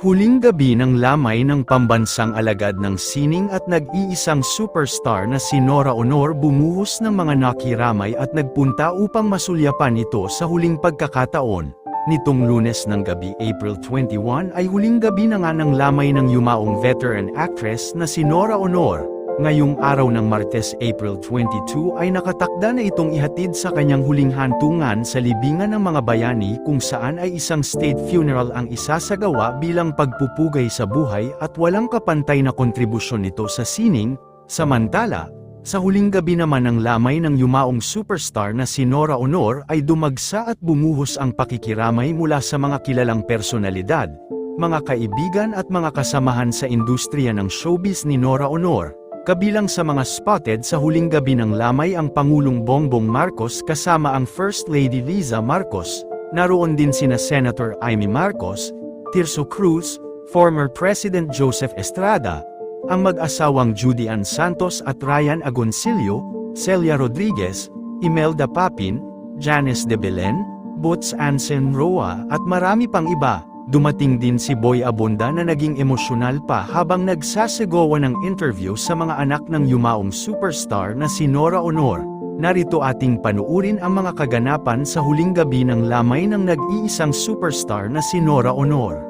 Huling gabi ng lamay ng pambansang alagad ng sining at nag-iisang superstar na si Nora Honor bumuhos ng mga nakiramay at nagpunta upang masulyapan ito sa huling pagkakataon. Nitong lunes ng gabi April 21 ay huling gabi na nga ng lamay ng yumaong veteran actress na si Nora Honor. Ngayong araw ng Martes April 22 ay nakatakda na itong ihatid sa kanyang huling hantungan sa libingan ng mga bayani kung saan ay isang state funeral ang isasagawa bilang pagpupugay sa buhay at walang kapantay na kontribusyon nito sa sining, samantala, sa huling gabi naman ng lamay ng yumaong superstar na si Nora Honor ay dumagsa at bumuhos ang pakikiramay mula sa mga kilalang personalidad, mga kaibigan at mga kasamahan sa industriya ng showbiz ni Nora Honor. Kabilang sa mga spotted sa huling gabi ng lamay ang Pangulong Bongbong Marcos kasama ang First Lady Liza Marcos, naroon din sina Senator Amy Marcos, Tirso Cruz, former President Joseph Estrada, ang mag-asawang Judy Ann Santos at Ryan Agoncillo, Celia Rodriguez, Imelda Papin, Janice de Belen, Boots Ansen Roa at marami pang iba. Dumating din si Boy Abunda na naging emosyonal pa habang nagsasagawa ng interview sa mga anak ng yumaong superstar na si Nora Honor. Narito ating panuurin ang mga kaganapan sa huling gabi ng lamay ng nag-iisang superstar na si Nora Honor.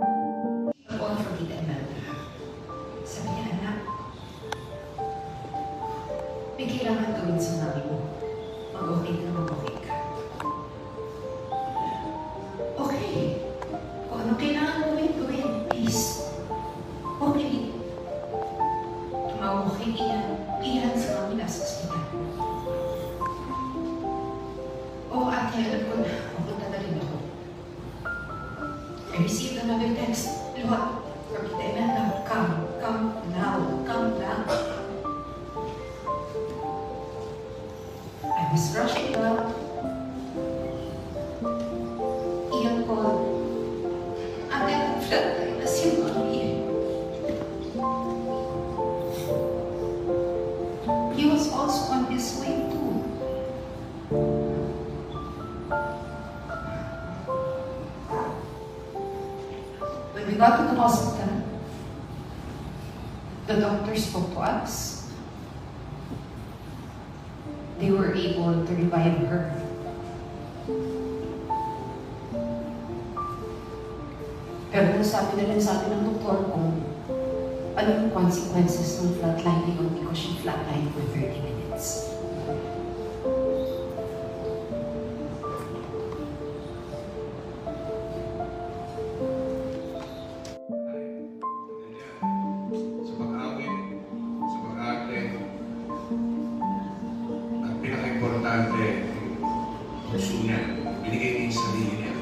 May kailangan gawin sa mami mo. Ka, mag-okay ka. Okay. I received another text. Lord, now. Come, come now, come now. I was rushing out. Ian called. i flood. I. He was also on his way too. We got to the hospital, the doctor spoke to us. They were able to revive her. Pero nasabi na rin sa atin ng doktor kung ano yung consequences ng flatlining because she flatlined for 30 minutes. Pinaka-importante, puso niya, binigay niya yung sarili niya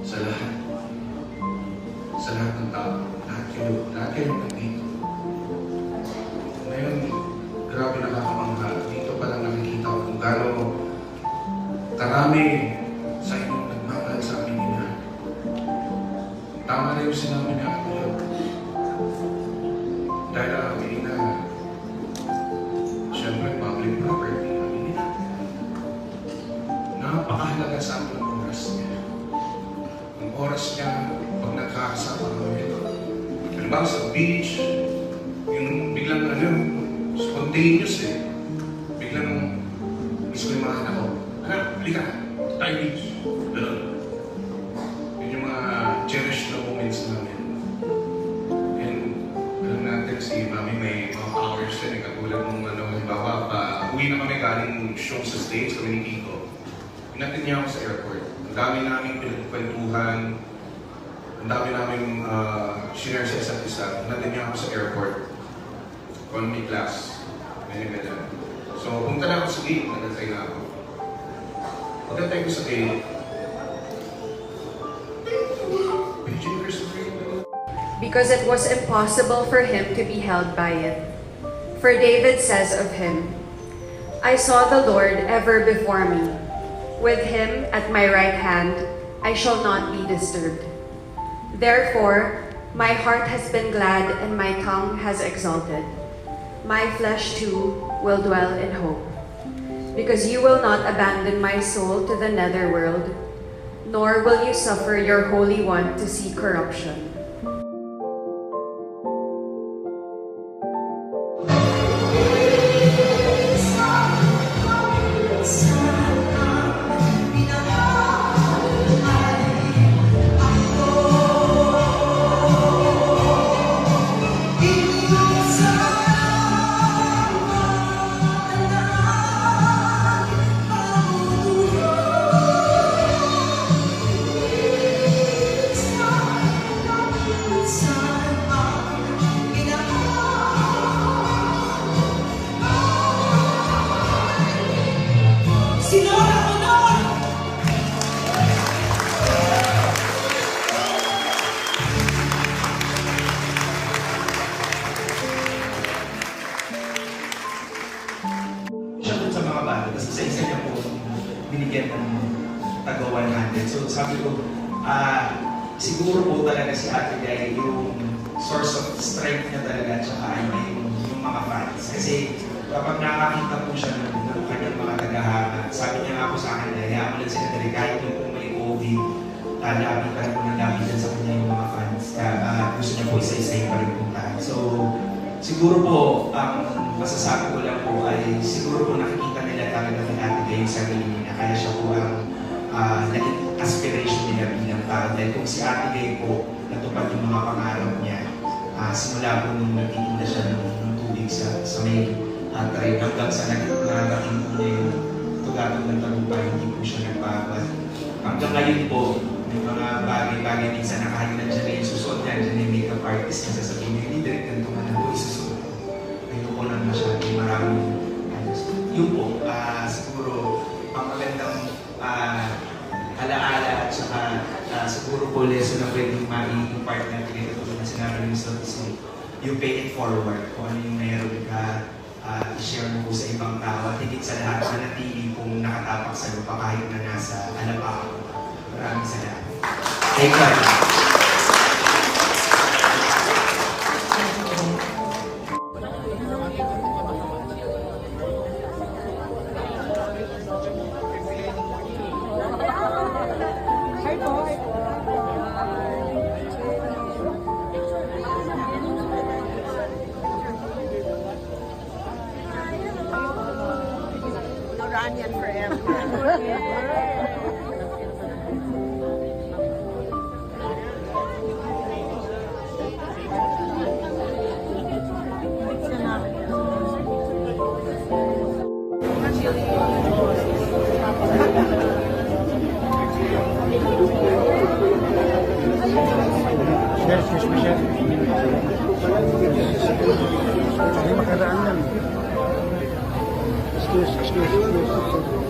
sa lahat. Sa lahat ng tao. Lahat kayo, lahat kayo nandito. Ngayon, grabe nakakamangha. Dito pa lang nakikita ko kung gaano karami sa inyong nagmamahal sa amin nila. Tama na yung sinabi niya. Kuya. Dahil alam nila, Niya, pag nagkakasama kami, halimbawa sa beach, yung biglang ano, spontaneous eh. Biglang, gusto ko yung mga anak ko, anak, halika, tayo beach. Ganun. Yun yung mga cherished na moments namin. And alam natin si Mami may mga hours din, eh, katulad nung ano, halimbawa, pa uwi na kami galing show sa States, kami ni Kiko. Pinatid niya ako sa airport. Ang dami namin pinagkwentuhan, ang dami namin uh, share sa isa't isa. Pinatid niya ako sa airport. Economy class. Ganyan ganyan. So, punta na ako sa gate, nagantay na ako. Pagkantay ko sa gate, because it was impossible for him to be held by it For David says of him, I saw the Lord ever before me. With him at my right hand, I shall not be disturbed. Therefore, my heart has been glad and my tongue has exulted. My flesh too will dwell in hope. Because you will not abandon my soul to the netherworld, nor will you suffer your Holy One to see corruption. Binigyan ng taga 100. So sabi ko, ah, siguro po talaga si Ate Gay yung source of strength niya talaga at saka yung, yung mga fans. Kasi kapag nakakita po siya ng, ng kanyang mga tagahanga, sabi niya nga po sa akin, hayaan mo lang sila dali kahit yung kung may COVID, uh, labi pa rin po ng dyan sa kanya yung mga fans. Kaya ah, gusto niya po isa-isa pa rin puntahan. So, Siguro po, ang masasabi ko lang po ay siguro po nakikita nila talaga kay Ate Gay yung sarili niya. Kaya siya po ang ah, naging aspiration nila bilang tao. Dahil kung si Ate Gay po natupad yung mga pangarap niya, ah, simula po nung nagtitinda siya ng, tubig sa, sa may uh, train hanggang sa narating po niya yung tugatong ng tagumpay, hindi po siya nagbabat. Hanggang ngayon po, may mga bagay-bagay minsan na kahit nandiyan na yung susunod niya, nandiyan na yung makeup artist niya sasabihin niya, hindi direct ganito ka na po isusunod. Ayoko lang masyadong maraming. Yun po, ah, siguro, ang magandang ah, alaala at saka ah, siguro po lesson na pwedeng ma-impart natin ito tulad na sinabi ni Mr. Smith, you pay it forward kung ano yung meron ka ah, i-share mo po sa ibang tao at higit sa lahat manatili kung nakatapak sa lupa kahit na nasa alapakan mo. Maraming salamat. Thank you. Excuse, excuse, excuse.